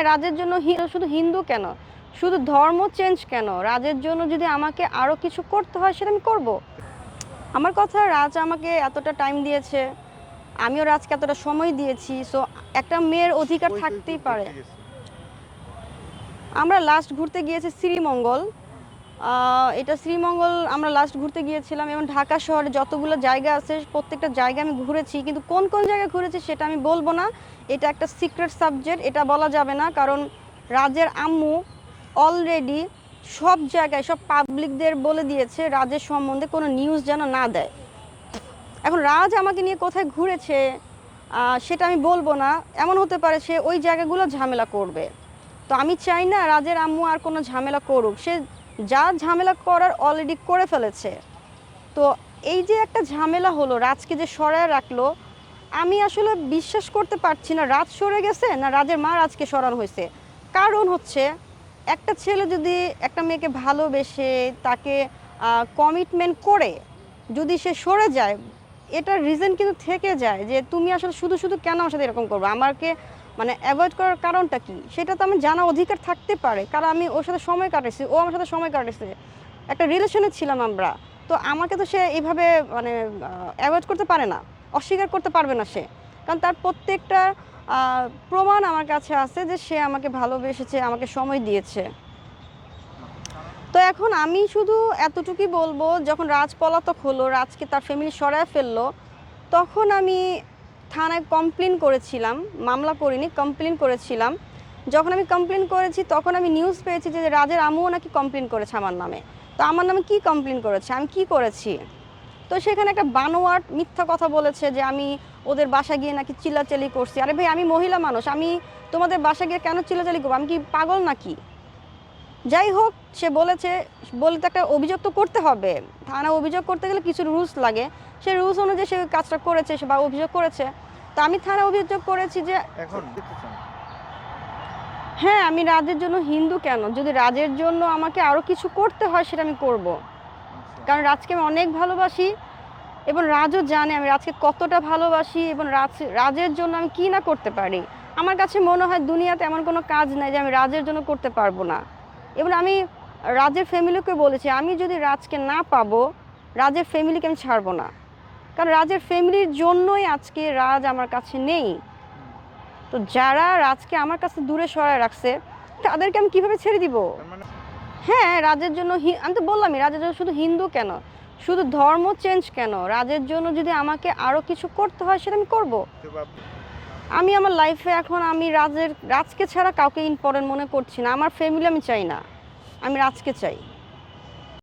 হ্যাঁ রাজের জন্য শুধু হিন্দু কেন? শুধু ধর্ম চেঞ্জ কেন? রাজের জন্য যদি আমাকে আরও কিছু করতে হয় সেটা আমি করব। আমার কথা রাজ আমাকে এতটা টাইম দিয়েছে আমিও রাজকে এতটা সময় দিয়েছি সো একটা মেয়ের অধিকার থাকতেই পারে। আমরা লাস্ট ঘুরতে গিয়েছি শ্রীমঙ্গল। এটা শ্রীমঙ্গল, আমরা লাস্ট ঘুরতে গিয়েছিলাম এবং ঢাকা শহরে যতগুলো জায়গা আছে, প্রত্যেকটা জায়গা আমি ঘুরেছি, কিন্তু কোন কোন জায়গায় ঘুরেছি সেটা আমি বলব না। এটা একটা সিক্রেট সাবজেক্ট এটা বলা যাবে না, কারণ রাজের আম্মু অলরেডি সব জায়গায়, সব পাবলিকদের বলে দিয়েছে রাজের সম্বন্ধে কোনো নিউজ যেন না দেয়। এখন রাজ আমাকে নিয়ে কোথায় ঘুরেছে সেটা আমি বলব না। এমন হতে পারে সে ওই জায়গাগুলো ঝামেলা করবে। তো আমি চাই না রাজের আম্মু আর কোনো ঝামেলা করুক। সে যা ঝামেলা করার অলরেডি করে ফেলেছে। তো এই যে একটা ঝামেলা হলো, রাজকে যে সরায় রাখল, আমি আসলে বিশ্বাস করতে পারছি না রাজ সরে গেছে না রাজের মা রাজকে সরানো হয়েছে। কারণ হচ্ছে, একটা ছেলে যদি একটা মেয়েকে ভালোবেসে তাকে কমিটমেন্ট করে, যদি সে সরে যায় এটার রিজন কিন্তু থেকে যায় যে তুমি আসলে শুধু শুধু কেন আমার সাথে এরকম করবে? আমাকে মানে অ্যাভয়েড করার কারণটা কি? সেটা তো আমি জানা অধিকার থাকতে পারে। কারণ আমি ওর সাথে সময় কাটাইছি, ও আমার সাথে সময় কাটাইছে। একটা রিলেশনে ছিলাম আমরা। তো আমাকে তো সে এইভাবে মানে অ্যাভয়েড করতে পারে না, অস্বীকার করতে পারবে না সে। কারণ তার প্রত্যেকটা প্রমাণ আমার কাছে আছে যে সে আমাকে ভালোবেসেছে, আমাকে সময় দিয়েছে। তো এখন আমি শুধু এতটুকুই বলব, যখন রাজ পলাতক হলো, রাজকে তার ফ্যামিলি সরায় ফেলল, তখন আমি থানায় কমপ্লেন করেছিলাম, মামলা করিনি কমপ্লেন করেছিলাম। যখন আমি কমপ্লেন করেছি, তখন আমি নিউজ পেয়েছি যে রাজের আমুও নাকি কমপ্লেন করেছে আমার নামে। তো আমার নামে কি কমপ্লেন করেছে? আমি কি করেছি? তো সেখানে একটা বানোয়াট মিথ্যা কথা বলেছে যে আমি ওদের বাসা গিয়ে নাকি চিল্লাচালি করছি। আরে ভাই, আমি মহিলা মানুষ, আমি তোমাদের বাসা গিয়ে কেন চিল্লাচালি করব? আমি কি পাগল নাকি? যাই হোক সে বলেছে বলে তো একটা অভিযোগ তো করতে হবে। থানা অভিযোগ করতে গেলে কিছু রুলস লাগে। সেই রুলস অনুযায়ী সে কাজটা করেছে সে বা অভিযোগ করেছে। তো আমি থানা অভিযোগ করেছি যে এখন হ্যাঁ আমি রাজের জন্য হিন্দু কেন? যদি রাজের জন্য আমাকে আরও কিছু করতে হয় সেটা আমি করব। আচ্ছা। কারণ রাজকে আমি অনেক ভালোবাসি এবং রাজও জানে আমি রাজকে কতটা ভালোবাসি এবং রাজ রাজের জন্য আমি কি না করতে পারি। আমার কাছে মনে হয় দুনিয়াতে এমন কোনো কাজ নাই যে আমি রাজের জন্য করতে পারব না। এবং আমি রাজের ফ্যামিলিকে বলেছি আমি যদি রাজকে না পাবো রাজের ফ্যামিলিকে আমি ছাড়বো না। কারণ রাজের ফ্যামিলির জন্যই আজকে রাজ আমার কাছে নেই। তো যারা রাজকে আমার কাছে দূরে সরায় রাখছে তাদেরকে আমি কীভাবে ছেড়ে দিব? মানে হ্যাঁ রাজের জন্য আমি তো বললামই রাজের জন্য শুধু হিন্দু কেন? শুধু ধর্ম চেঞ্জ কেন? রাজের জন্য যদি আমাকে আরও কিছু করতে হয় সেটা আমি করব। আমি আমার লাইফে এখন আমি রাজের, রাজকে ছাড়া কাউকে ইম্পর্টেন্ট মনে করছি না। আমার ফ্যামিলি আমি চাই না। আমি রাজকে চাই।